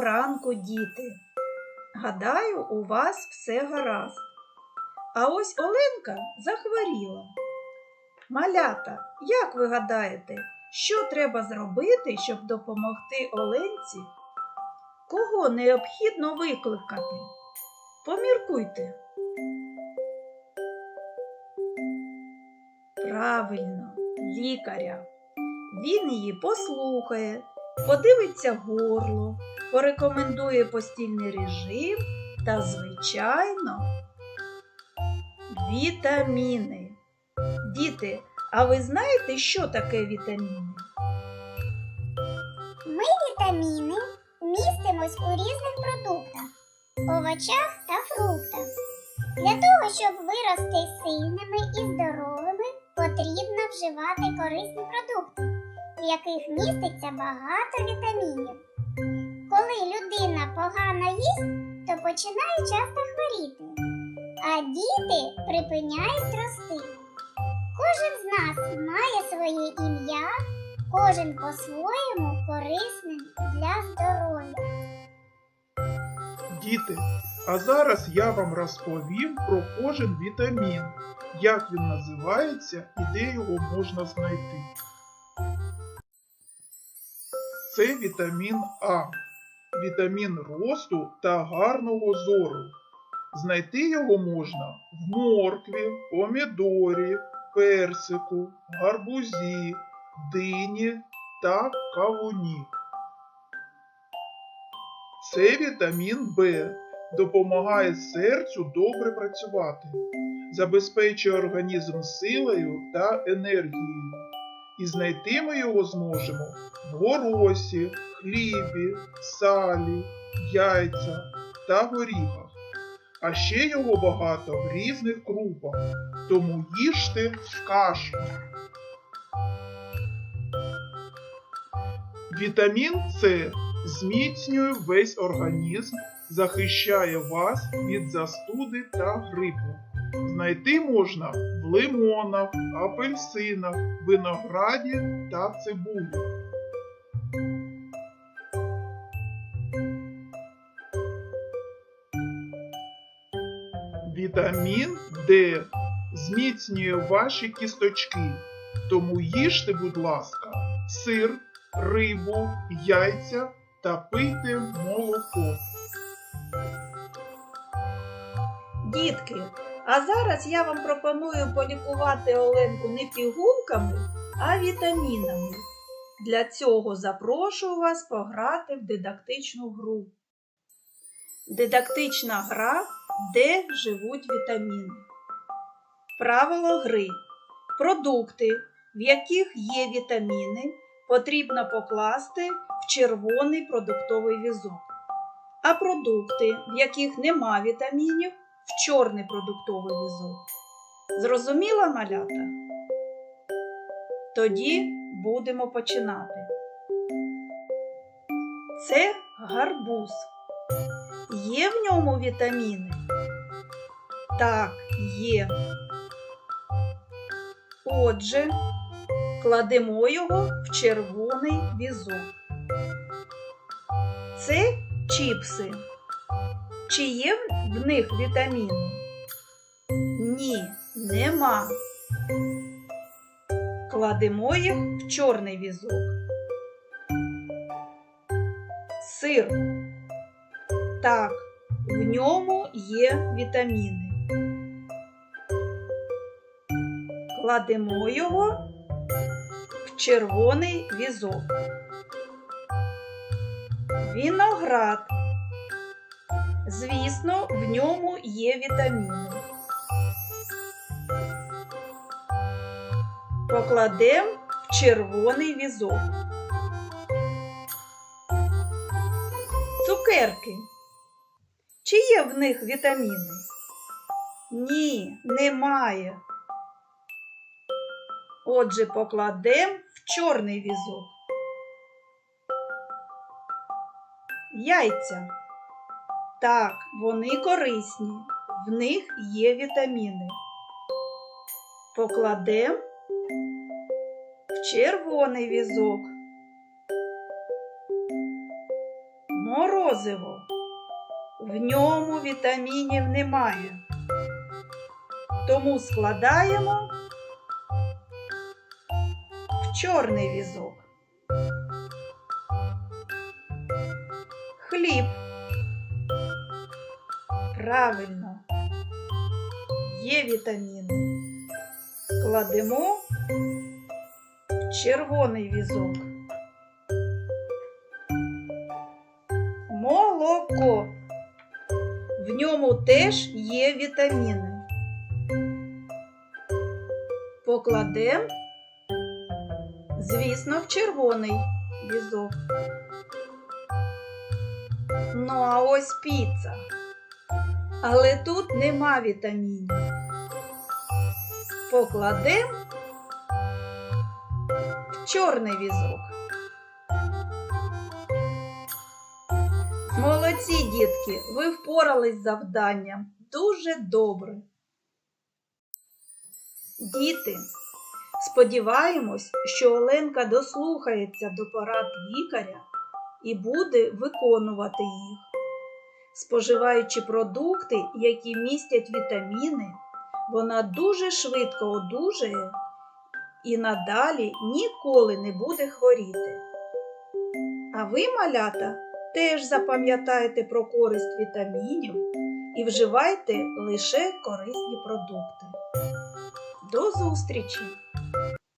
ранку, діти! Гадаю, у вас все гаразд. А ось Оленка захворіла. Малята, як ви гадаєте, що треба зробити, щоб допомогти Оленці? Кого необхідно викликати? Поміркуйте. Правильно, лікаря. Він її послухає, подивиться горло, порекомендує постільний режим та, звичайно, вітаміни. Діти, а ви знаєте, що таке вітаміни? Ми вітаміни містимось у різних продуктах, овочах та фруктах. Для того, щоб вирости сильними і здоровими, потрібно вживати корисні продукти, в яких міститься багато вітамінів. Коли людина погано їсть, то починає часто хворіти, а діти припиняють рости. Кожен з нас має своє ім'я, кожен по-своєму корисним для здоров'я. Діти, а зараз я вам розповім про кожен вітамін, як він називається і де його можна знайти. Це вітамін А, вітамін росту та гарного зору. Знайти його можна в моркві, помідорі, персику, гарбузі, дині та кавуні. Це вітамін В допомагає серцю добре працювати, забезпечує організм силою та енергією. І знайти ми його зможемо в горосі, хлібі, салі, яйця та горіхах. А ще його багато в різних крупах, тому їжте кашу. Вітамін С зміцнює весь організм, захищає вас від застуди та грипу. Знайти можна в лимонах, апельсинах, винограді та цибулі. Вітамін Д зміцнює ваші кісточки, тому їжте, будь ласка, сир, рибу, яйця та пийте молоко. Дітки, а зараз я вам пропоную полікувати Оленку не пігулками, а вітамінами. Для цього запрошую вас пограти в дидактичну гру. Дидактична гра, де живуть вітаміни. Правило гри. Продукти, в яких є вітаміни, потрібно покласти в червоний продуктовий візок. А продукти, в яких нема вітамінів, в чорний продуктовий візок. Зрозуміла малята? Тоді будемо починати. Це гарбуз. Є в ньому вітаміни? Так, є. Отже, кладемо його в червоний візок. Це чіпси. Чи є в них вітаміни? Ні, нема. Кладемо їх в чорний візок. Сир. Так, в ньому є вітаміни. Кладемо його в червоний візок. Віноград. Звісно, в ньому є вітаміни. Покладемо в червоний візок. Цукерки. Чи є в них вітаміни? Ні, немає. Отже, покладемо в чорний візок. Яйця. Так, вони корисні, в них є вітаміни. Покладемо в червоний візок. Морозиво. В ньому вітамінів немає. Тому складаємо в чорний візок. Хліб. Правильно. Є вітаміни. Кладемо в червоний візок. Молоко. В ньому теж є вітаміни. Покладемо, звісно, в червоний візок. Ну, а ось піца. Але тут нема вітамінів. Покладемо в чорний візок. Молодці, дітки, ви впорались з завданням дуже добре. Діти, сподіваємось, що Оленка дослухається до порад лікаря і буде виконувати їх. Споживаючи продукти, які містять вітаміни, вона дуже швидко одужає і надалі ніколи не буде хворіти. А ви, малята, теж запам'ятайте про користь вітамінів і вживайте лише корисні продукти. До зустрічі!